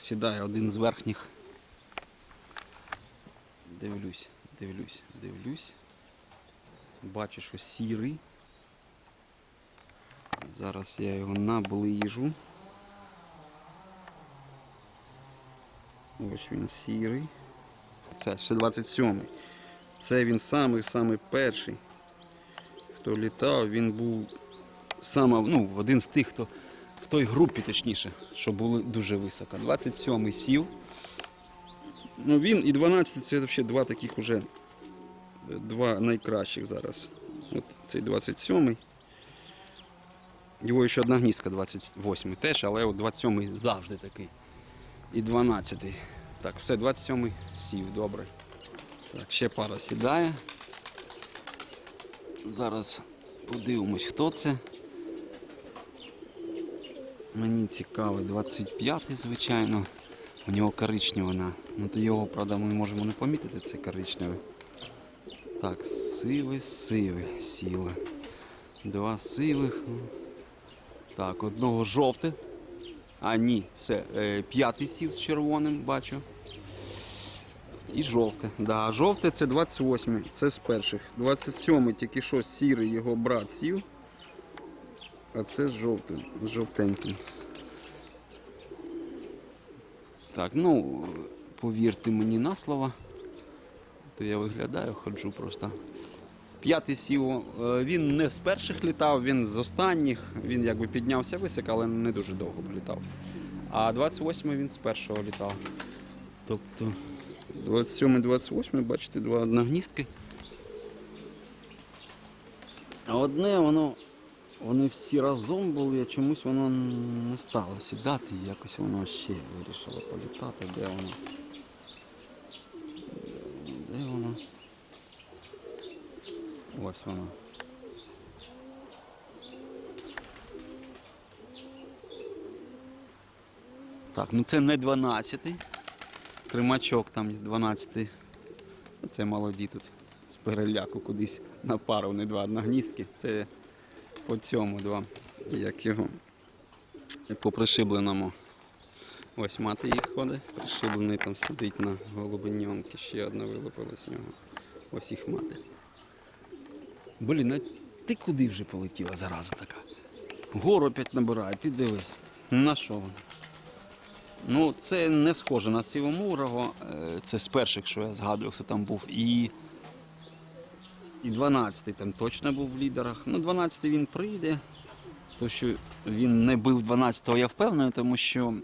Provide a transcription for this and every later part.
Сідає один з верхніх. Дивлюсь, дивлюсь, дивлюсь. Бачу, що сірий. Зараз я його наближу. Ось він сірий. Це ще 27-й. Це він самий-самий перший, хто літав, він був саме, ну, один з тих, хто в той групі, точніше, що були дуже високо. 27-й сів. Ну, він і 12 це взагалі два таких уже е, два найкращих зараз. От цей 27-й. Його ще одна гнізка 28-й теж, але от 27-й завжди такий. І 12-й. Так, все, 27-й сів, добре. Так, ще пара сідає. Зараз подивимось, хто це. Мені цікавий 25-й, звичайно. У нього коричнева на. Ну то його, правда, ми можемо не помітити, це коричневе. Так, сивий, сивий сіли. Два сивих. Так, одного жовте. А ні, все, е, п'ятий сів з червоним, бачу. І жовте. Да, жовте це 28 це з перших. 27 тільки що сірий його брат сів. А це з жовтим, жовтеньким. Так, ну, повірте мені на слово. То я виглядаю, ходжу просто. П'ятий сів, е, він не з перших літав, він з останніх. Він якби піднявся високо, але не дуже довго політав. А 28-й він з першого літав. Тобто 27 28 бачите, два одногністки. А одне воно, вони всі разом були, а чомусь воно не стало сідати, якось воно ще вирішило політати. Де воно? Де воно? Ось воно. Так, ну це не 12-й. Кримачок там 12-й. Це молоді тут з переляку кудись на пару, не два одногніздки. Це по цьому два. Як його. По пришибленому. Ось мати їх ходить, пришиблений там сидить на голубиньонки, ще одна вилупилась з нього. Ось їх мати. Блін, а ти куди вже полетіла зараза така? Гору опять набирає, ти дивись. На що вона? Ну, це не схоже на сивомурого. Е, Це з перших, що я згадував, хто там був. І, і 12-й там точно був в лідерах. Ну, 12-й він прийде. То, що він не бив 12-го, я впевнений, тому що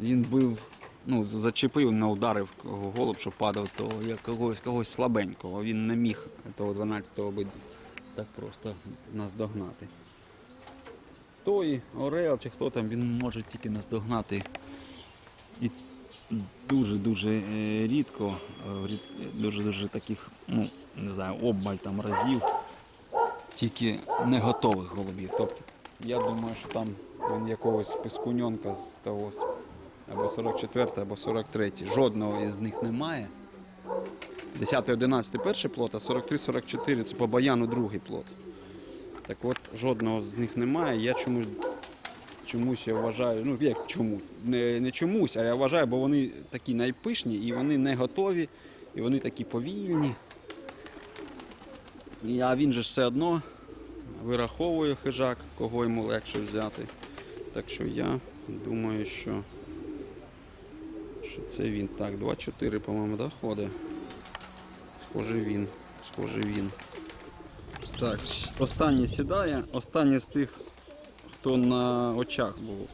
він бив, ну, зачепив, не ударив голуб, що падав, то як когось, когось слабенького. Він не міг того 12-го бити так просто нас догнати. Той, Орел чи хто там, він може тільки наздогнати. Дуже-дуже е, рідко, е, дуже-дуже таких, ну, не знаю, обмаль там разів, тільки не готових голубів. Тобто, я думаю, що там він якогось пискуньонка з того або 44 або 43 Жодного із них немає. 10 11 перший плот, а 43-44 це по баяну другий плот. Так от жодного з них немає. Я чомусь чомусь я вважаю, ну як чомусь, не, не чомусь, а я вважаю, бо вони такі найпишні і вони не готові, і вони такі повільні. І, а він же все одно вираховує хижак, кого йому легше взяти. Так що я думаю, що, що це він. Так, 2-4, по-моєму, да, ходить. Схоже він. Схоже він. Так, останній сідає, останній з тих, хто на очах був.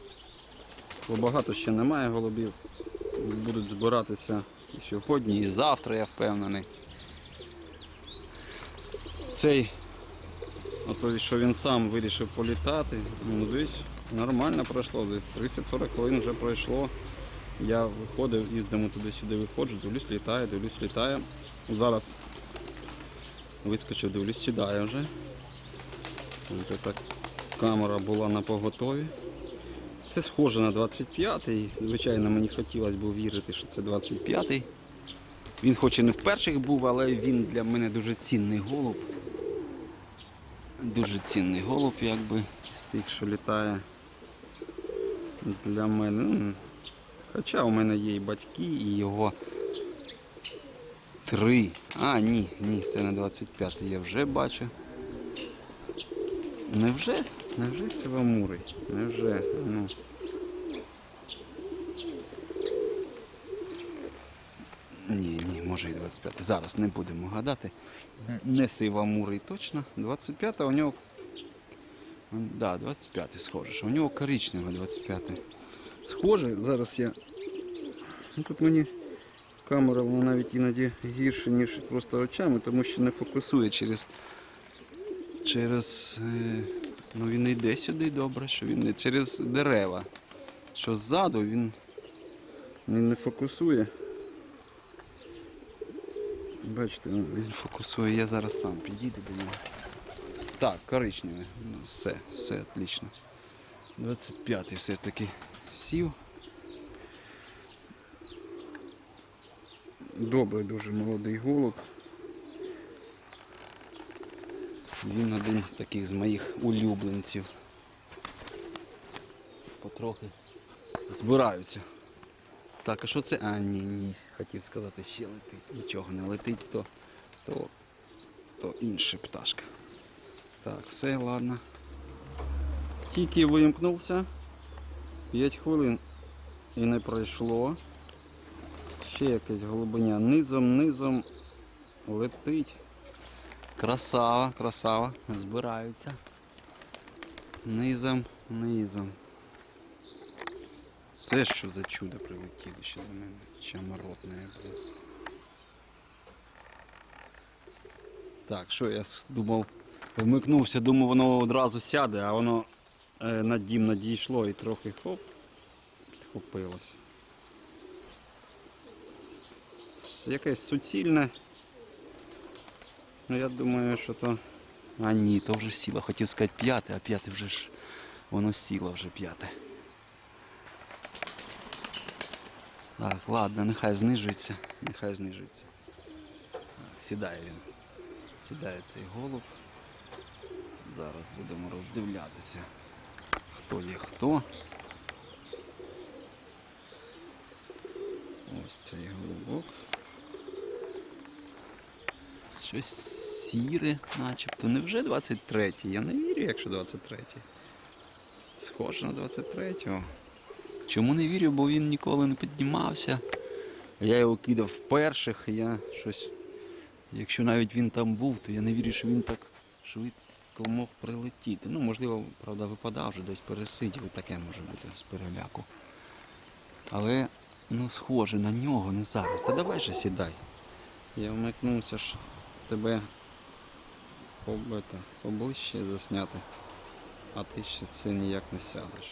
Бо багато ще немає голубів. Будуть збиратися і сьогодні, і завтра, я впевнений. Цей, ото, що він сам вирішив політати, ну десь нормально пройшло, десь 30-40 хвилин вже пройшло. Я виходив, їздимо туди-сюди, виходжу, дивлюсь, літає, дивлюсь, літає. Зараз Вискочив, дивлюсь, сідає вже. Ось так камера була на поготові. Це схоже на 25-й. Звичайно, мені хотілося б вірити, що це 25-й. Він хоч і не в перших був, але він для мене дуже цінний голуб. Дуже цінний голуб, якби, з тих, що літає. для мене. ну, Хоча у мене є і батьки, і його три. А, ні, ні, це не 25-й, я вже бачу. Невже? Невже Сивамурий? Невже? Ну. Ні, ні, може і 25. Зараз не будемо гадати. Не Сивамурий точно. 25 у нього. Да, 25 схоже. що У нього коричневе 25. Схоже, зараз я. Ну, тут мені камера вона навіть іноді гірше, ніж просто очами, тому що не фокусує через. Через. е, Ну він йде сюди добре, що він не через дерева. Що ззаду він, він не фокусує. Бачите, ну, він фокусує, я зараз сам підійду до нього. Так, коричневе. Ну, все, все отлично. 25-й все ж таки сів. Добрий дуже молодий голуб. Він один таких з моїх улюбленців. Потрохи збираються. Так, а що це? А, ні, ні. Хотів сказати, ще летить. Нічого не летить, то, то, то інша пташка. Так, все, ладно. Тільки вимкнувся. 5 хвилин і не пройшло. Ще якесь голубеня низом, низом летить. Красава, красава. Збираються. Низом, низом. Це що за чудо прилетіло ще до мене. Чаморотне, блін. Так, що я думав, вмикнувся, думав, воно одразу сяде, а воно е, на дім надійшло і трохи хоп, підхопилось. Якесь суцільне. Ну я думаю, що то. А ні, то вже сіло. Хотів сказати п'яте, а п'яте вже ж воно сіло вже п'яте. Так, ладно, нехай знижується, нехай знижується. Так, сідає він. Сідає цей голуб. Зараз будемо роздивлятися, хто є хто. Ось цей голубок. Щось сіре, начебто. Невже 23-й? Я не вірю, якщо 23-й. Схоже на 23-го. Чому не вірю, бо він ніколи не піднімався. Я його кидав в перших, я щось. Якщо навіть він там був, то я не вірю, що він так швидко мог прилетіти. Ну, можливо, правда, випадав вже десь пересидів, таке може бути з переляку. Але ну схоже на нього не зараз. Та давай же сідай. Я вмикнувся ж тебе поближче засняти, а ти ще це ніяк не сядеш.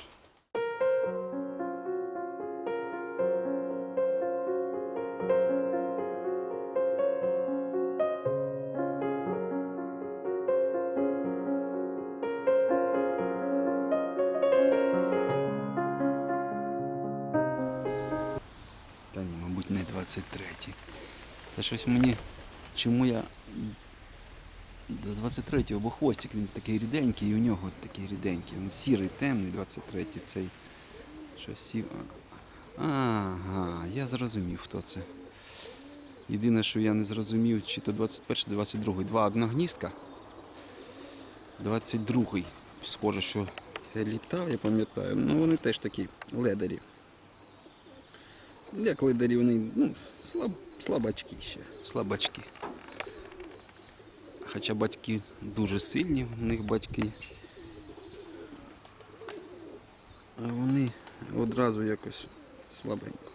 Та ні, мабуть, не 23-й. Та щось мені. Чому я до 23-го, бо хвостик він такий ріденький, і у нього такий ріденький. Він сірий, темний, 23-й цей. Щось сів. Ага, я зрозумів, хто це. Єдине, що я не зрозумів, чи то 21 чи 22 Два одногністка. 22-й. Схоже, що літав, я пам'ятаю. Ну вони теж такі ледарі. Як ледарі вони ну, слаб, слабачки ще. Слабачки. Хоча батьки дуже сильні, в них батьки. А вони одразу якось слабенько.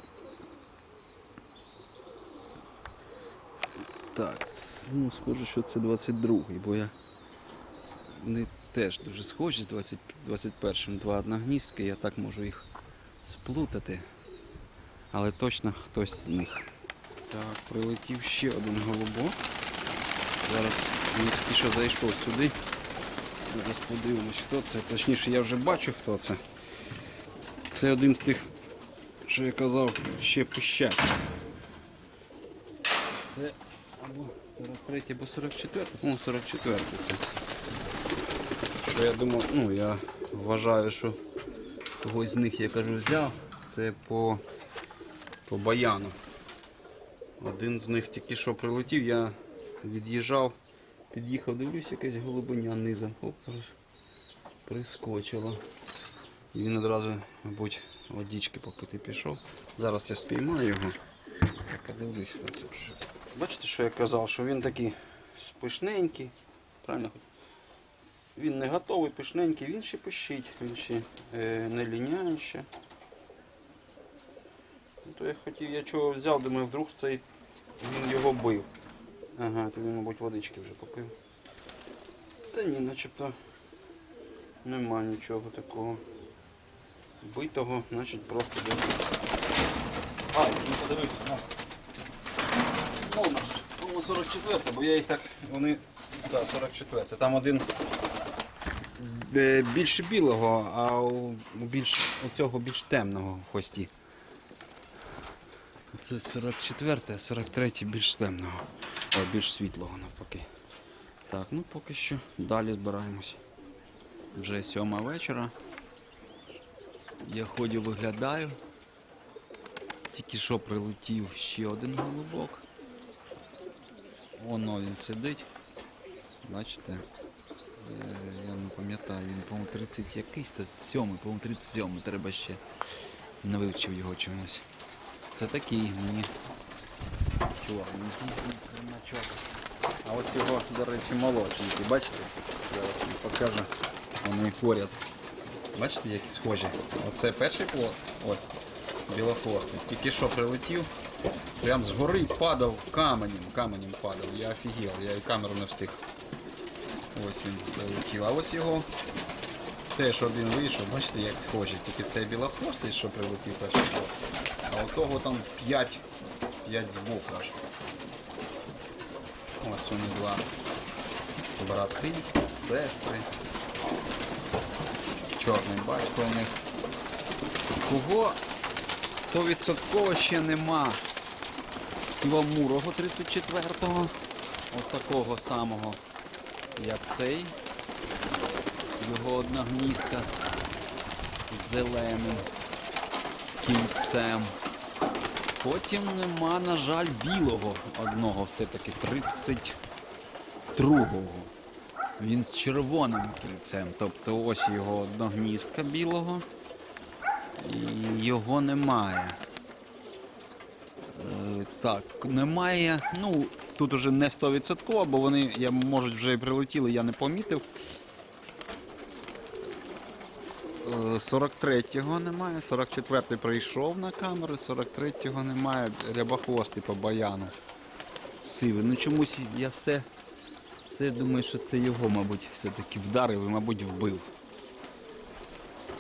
Так, ну схоже, що це 22-й, бо я. Вони теж дуже схожі з 20, 21-м два одногністки, я так можу їх сплутати. Але точно хтось з них. Так, прилетів ще один голубок. Зараз він тільки що зайшов сюди. Зараз подивимось, хто це. Точніше, я вже бачу, хто це. Це один з тих, що я казав, ще пищать. Це або 43 або 44, ну 44 це. Що я думав, ну я вважаю, що когось з них я кажу взяв, це по, по баяну. Один з них тільки що прилетів, я від'їжджав, під'їхав, дивлюсь, якась голубиня низом. Оп, при- прискочила. І він одразу, мабуть, водички попити пішов. Зараз я спіймаю його. Я подивлюсь. оце. Бачите, що я казав, що він такий пишненький. Правильно? Він не готовий, пишненький, він ще пищить, він ще е, не ліняє. Ну, То я хотів, я чого взяв, думаю, вдруг цей він його бив. Ага, то він, мабуть, водички вже попив. Та ні, начебто нема нічого такого. Битого, значить просто десь. А, я не подивився, на. Ну, по 44, бо я їх так, вони, так, 44. Там один е, більше білого, а у у більш, у цього більш темного в хвості. Це 44, а 43 більш темного. О, більш світлого навпаки. Так, ну поки що далі збираємось. Вже сьома вечора. Я ходю виглядаю. Тільки що прилетів ще один голубок. Воно він сидить. Бачите? Е, Я не пам'ятаю, він, по-моєму, 30 якийсь, то 7, по-моєму, 37 треба ще. Не вивчив його чомусь. Це такий мені чорний. на. А ось його, до речі, молодшенький, бачите? Зараз вам покажу. Вони поряд. Бачите, які схожі. Оце перший плод, ось, білохвостий. Тільки що прилетів, прям згори падав каменем, каменем падав. Я офігел, я і камеру не встиг. Ось він прилетів. А ось його теж один вийшов, бачите, як схожі. Тільки цей білохвостий, що прилетів перший плод. А у того там 5, 5 збоку аж. Ось вони два брати, сестри. Чорний батько у них. Кого 100% ще нема. Сівамурого 34-го. От такого самого, як цей. Його одна гнізка з зеленим кільцем. Потім нема, на жаль, білого одного, все-таки 32-го. Він з червоним кільцем. Тобто ось його одногністка білого. І його немає. Е, так, немає. Ну, тут уже не 100%, бо вони я, можуть вже і прилетіли, я не помітив. Е, 43-го немає, 44-й прийшов на камеру, 43-го немає, рябохвостий по баяну. Сивий. Ну чомусь я все, все думаю, що це його, мабуть, все-таки вдарив і, мабуть, вбив.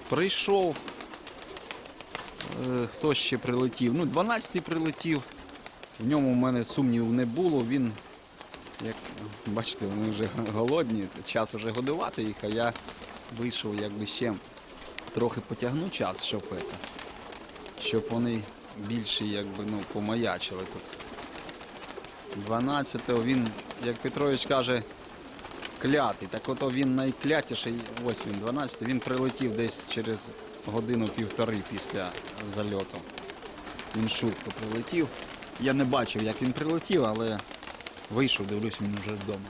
Прийшов. Е, Хто ще прилетів? Ну, 12-й прилетів. В ньому в мене сумнівів не було. Він, як бачите, вони вже голодні, час вже годувати їх, а я вийшов якби ще трохи потягну час, это, щоб вони більше якби, ну, помаячили тут. 12-го він, як Петрович каже, клятий. Так ото він найклятіший, ось він, 12 він прилетів десь через годину-півтори після зальоту. Він швидко прилетів. Я не бачив, як він прилетів, але вийшов, дивлюсь, він вже вдома.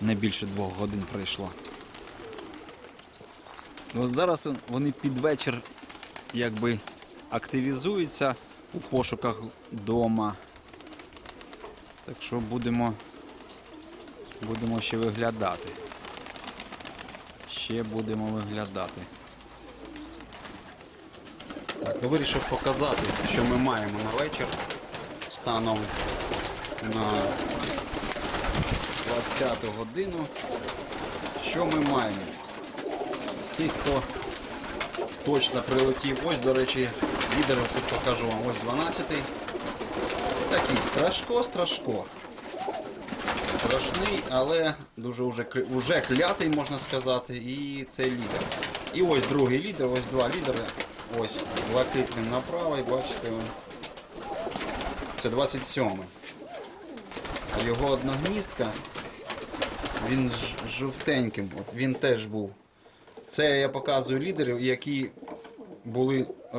Не більше двох годин пройшло. Ну, От зараз вони під вечір якби активізуються у пошуках дома. Так що будемо, будемо ще виглядати. Ще будемо виглядати. Так, я вирішив показати, що ми маємо на вечір станом на 20 годину. Що ми маємо? З тих, хто точно прилетів, ось, до речі, лідерів тут покажу вам, ось 12-й. Такий страшко, страшко. Страшний, але дуже уже, уже клятий, можна сказати, і це лідер. І ось другий лідер, ось два лідери. Ось блакитним направо, і бачите, це 27-й. А його одногністка, він жовтеньким, він теж був Це я показую лідерів, які були е,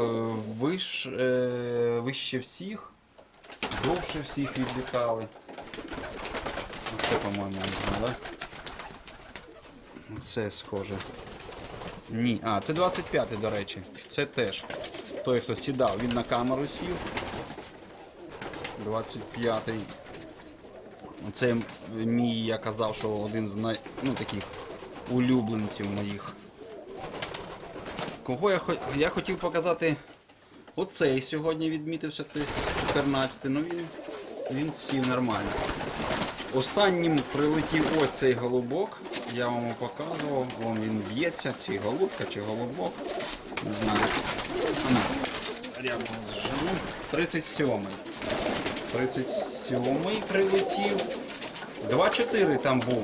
виш, е, вище всіх, довше всіх відлітали. Це, по-моєму, не да? Це схоже. Ні, а, це 25-й, до речі. Це теж. Той, хто сідав, він на камеру сів. 25-й. Це мій, я казав, що один з най... ну, таких улюбленців моїх. Кого я, хо- я хотів показати оцей сьогодні відмітився, 14 ну він, він сів нормально. Останнім прилетів ось цей голубок, я вам показував, вон він б'ється, чи голубка, чи голубок. Не знаю. Рядом зжену. 37-й. 37-й прилетів. 2-4 там був.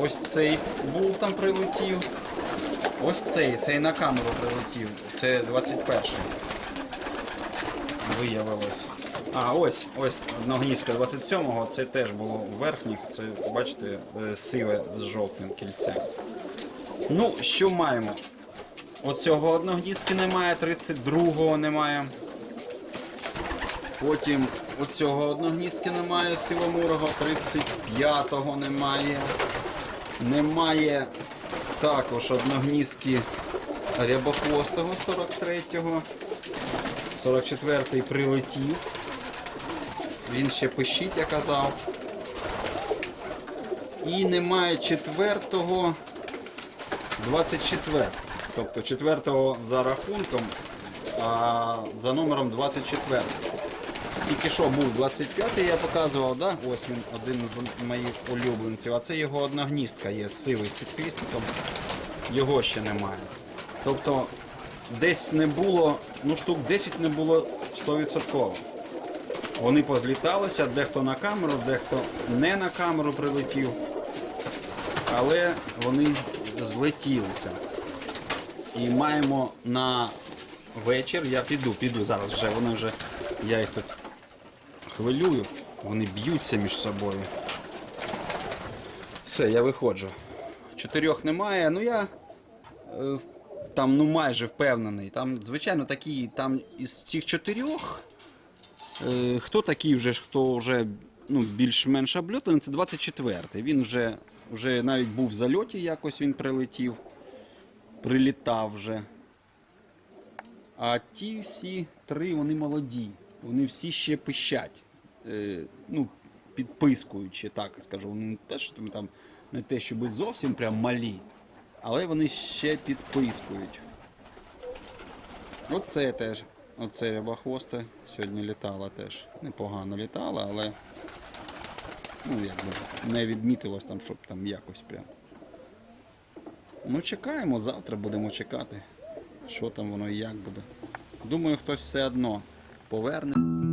Ось цей був там прилетів. Ось цей, цей на камеру прилетів. Це 21-й. Виявилось. А, ось, ось одногнізка 27-го, це теж було у верхніх, це, бачите, е, сиве з жовтим кільцем. Ну, що маємо? Оцього одногнізки немає, 32-го немає. Потім оцього одногніздки немає сивомурого, 35-го немає. Немає також одногніздки рябохвостого 43-го. 44-й прилетів. Він ще пищить, я казав. І немає четвертого 24. Тобто четвертого за рахунком, а за номером 24. Тільки що був 25-й, я показував, да? ось він один з моїх улюбленців. А це його одногністка є сивий з підписником. Його ще немає. Тобто десь не було, ну штук 10 не було 100%. Вони позліталися, дехто на камеру, дехто не на камеру прилетів. Але вони злетілися. І маємо на вечір, я піду, піду зараз вже, вони вже, я їх тут хвилюю, вони б'ються між собою. Все, я виходжу. Чотирьох немає, ну я е, там ну майже впевнений. Там, звичайно, такі, там із цих чотирьох, е, хто такий вже, хто вже ну, більш-менш обльотаний, це 24-й. Він вже, вже навіть був в зальоті, якось він прилетів, прилітав вже. А ті всі три, вони молоді. Вони всі ще пищать. Е, ну, підпискуючи, так скажу. Не те, що там не те, щоб зовсім прям малі, але вони ще підпискують. Оце теж. Оце рябохвосте сьогодні літала теж. Непогано літала, але ну, якби не відмітилось там, щоб там якось прям. Ну, чекаємо, завтра будемо чекати, що там воно і як буде. Думаю, хтось все одно поверне.